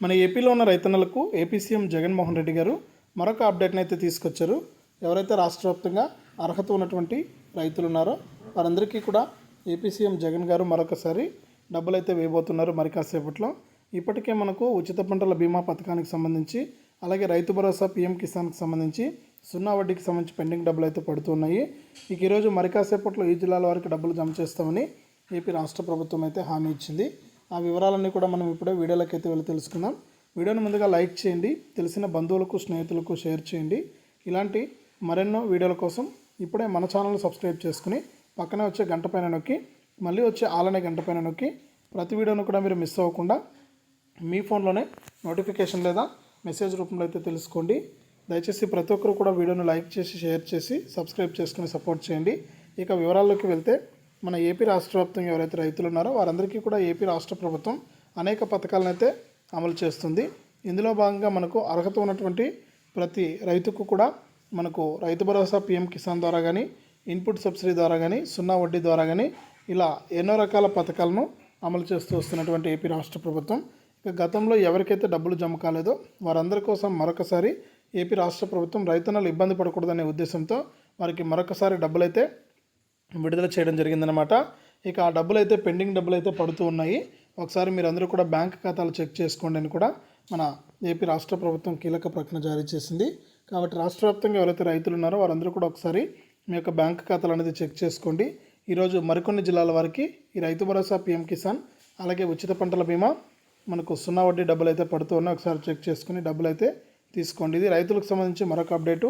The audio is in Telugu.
మన ఏపీలో ఉన్న రైతన్నలకు ఏపీ సీఎం జగన్మోహన్ రెడ్డి గారు మరొక అప్డేట్ని అయితే తీసుకొచ్చారు. ఎవరైతే రాష్ట్ర వ్యాప్తంగా అర్హత ఉన్నటువంటి రైతులు ఉన్నారో వారందరికీ కూడా ఏపీ సీఎం జగన్ గారు మరొకసారి డబ్బులు అయితే వేయబోతున్నారు మరి కాసేపట్లో. ఇప్పటికే మనకు ఉచిత పంటల బీమా పథకానికి సంబంధించి అలాగే రైతు భరోసా పీఎం కిసాన్కి సంబంధించి సున్నా వడ్డీకి సంబంధించి పెండింగ్ డబ్బులు అయితే పడుతున్నాయి ఇక ఈరోజు మరి కాసేపట్లో ఈ జిల్లాల వారికి డబ్బులు జమ చేస్తామని ఏపీ రాష్ట్ర ప్రభుత్వం అయితే హామీ ఇచ్చింది. ఆ వివరాలన్నీ కూడా మనం ఇప్పుడే వీడియోలోకి అయితే వెళ్ళి తెలుసుకుందాం. వీడియోని ముందుగా లైక్ చేయండి తెలిసిన బంధువులకు స్నేహితులకు షేర్ చేయండి. ఇలాంటి మరెన్నో వీడియోల కోసం ఇప్పుడే మన ఛానల్ సబ్స్క్రైబ్ చేసుకుని పక్కనే వచ్చే గంట పైన నొక్కి మళ్ళీ వచ్చే ఆలనే గంట పైన నొక్కి ప్రతి వీడియోను కూడా మీరు మిస్ అవ్వకుండా మీ ఫోన్లోనే నోటిఫికేషన్ లేదా మెసేజ్ రూపంలో అయితే తెలుసుకోండి. దయచేసి ప్రతి ఒక్కరు కూడా వీడియోను లైక్ చేసి షేర్ చేసి సబ్స్క్రైబ్ చేసుకుని సపోర్ట్ చేయండి. ఇక వివరాల్లోకి వెళ్తే మన ఏపీ రాష్ట్ర వ్యాప్తంగా ఎవరైతే రైతులు ఉన్నారో వారందరికీ కూడా ఏపీ రాష్ట్ర ప్రభుత్వం అనేక పథకాలను అయితే అమలు చేస్తుంది. ఇందులో భాగంగా మనకు అర్హత ఉన్నటువంటి ప్రతి రైతుకు కూడా మనకు రైతు భరోసా పీఎం కిసాన్ ద్వారా కానీ ఇన్పుట్ సబ్సిడీ ద్వారా కానీ సున్నా వడ్డీ ద్వారా కానీ ఇలా ఎన్నో రకాల పథకాలను అమలు చేస్తూ వస్తున్నటువంటి ఏపీ రాష్ట్ర ప్రభుత్వం. ఇక గతంలో ఎవరికైతే డబ్బులు జమ కాలేదో వారందరి కోసం మరొకసారి ఏపీ రాష్ట్ర ప్రభుత్వం రైతన్నలు ఇబ్బంది పడకూడదనే ఉద్దేశంతో వారికి మరొకసారి డబ్బులైతే విడుదల చేయడం జరిగిందనమాట ఇక ఆ డబ్బులు అయితే పెండింగ్ డబ్బులు అయితే పడుతూ ఉన్నాయి. ఒకసారి మీరు అందరూ కూడా బ్యాంక్ ఖాతాలు చెక్ చేసుకోండి అని కూడా మన ఏపీ రాష్ట్ర ప్రభుత్వం కీలక ప్రకటన జారీ చేసింది. కాబట్టి రాష్ట్ర వ్యాప్తంగా ఎవరైతే రైతులు ఉన్నారో వారందరూ కూడా ఒకసారి మీ యొక్క బ్యాంక్ ఖాతాలు అనేది చెక్ చేసుకోండి. ఈరోజు మరికొన్ని జిల్లాల వారికి ఈ రైతు భరోసా పీఎం కిసాన్ అలాగే ఉచిత పంటల బీమా మనకు సున్నా వడ్డీ డబ్బులు అయితే పడుతూ ఉన్నాయి. ఒకసారి చెక్ చేసుకుని డబ్బులు అయితే తీసుకోండి. ఇది రైతులకు సంబంధించి మరొక అప్డేటు.